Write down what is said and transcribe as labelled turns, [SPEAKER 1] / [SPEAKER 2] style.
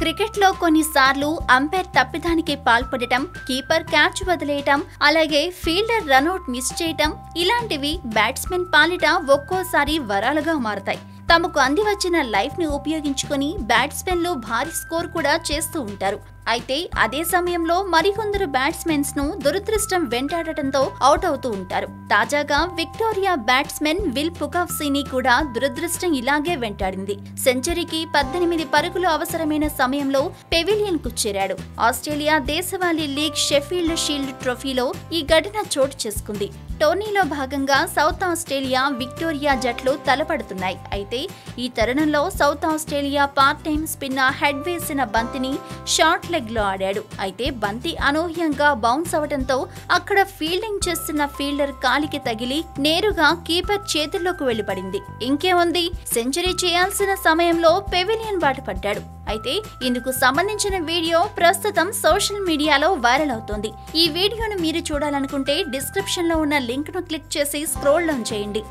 [SPEAKER 1] క్రికెట్లో కొన్నిసార్లు అంపైర్ తప్పిదానికి పాల్పడటం కీపర్ క్యాచ్ వదిలేయటం అలాగే ఫీల్డర్ రన్అట్ మిస్ చేయటం ఇలాంటివి బ్యాట్స్మెన్ పాలిట ఒక్కోసారి వరాలుగా మారతాయి. తమకు అంది వచ్చిన లైఫ్ని ఉపయోగించుకొని బ్యాట్స్మెన్లు భారీ స్కోర్ కూడా చేస్తూ ఉంటారు. అయితే అదే సమయంలో మరికొందరు బ్యాట్స్మెన్స్ను దురదృష్టం వెంటాడటంతో అవుట్ అవుతూ ఉంటారు. తాజాగా విక్టోరియా బ్యాట్స్మెన్ విల్ పుకాఫ్సీని కూడా దురదృష్టం ఇలాగే వెంటాడింది. సెంచరీకి పద్దెనిమిది పరుగులు అవసరమైన సమయంలో పెవిలియన్కు చేరాడు. ఆస్ట్రేలియా దేశవాళీ లీగ్ షెఫీల్డ్ షీల్డ్ ట్రోఫీలో ఈ ఘటన చోటు చేసుకుంది. టోర్నీలో భాగంగా సౌత్ ఆస్ట్రేలియా విక్టోరియా జట్లు తలపడుతున్నాయి. అయితే ఈ తరుణంలో South Australia part time spinner Head వేసిన బంతిని షార్ట్ లెగ్లో ఆడాడు. అయితే బంతి అనూహ్యంగా బౌన్స్ అవడంతో అక్కడ ఫీల్డింగ్ చేస్తున్న ఫీల్డర్ కాలికి తగిలి నేరుగా కీపర్ చేతుల్లోకి వెళ్ళిపడింది ఇంకేముంది? సెంచరీ చేయాల్సిన సమయంలో పెవిలియన్ బాట పడ్డాడు అయితే ఇందుకు సంబంధించిన వీడియో ప్రస్తుతం సోషల్ మీడియాలో వైరల్ అవుతోంది. ఈ వీడియోను మీరు చూడాలనుకుంటే డిస్క్రిప్షన్లో ఉన్న లింక్ను క్లిక్ చేసి స్క్రోల్ డౌన్ చేయండి.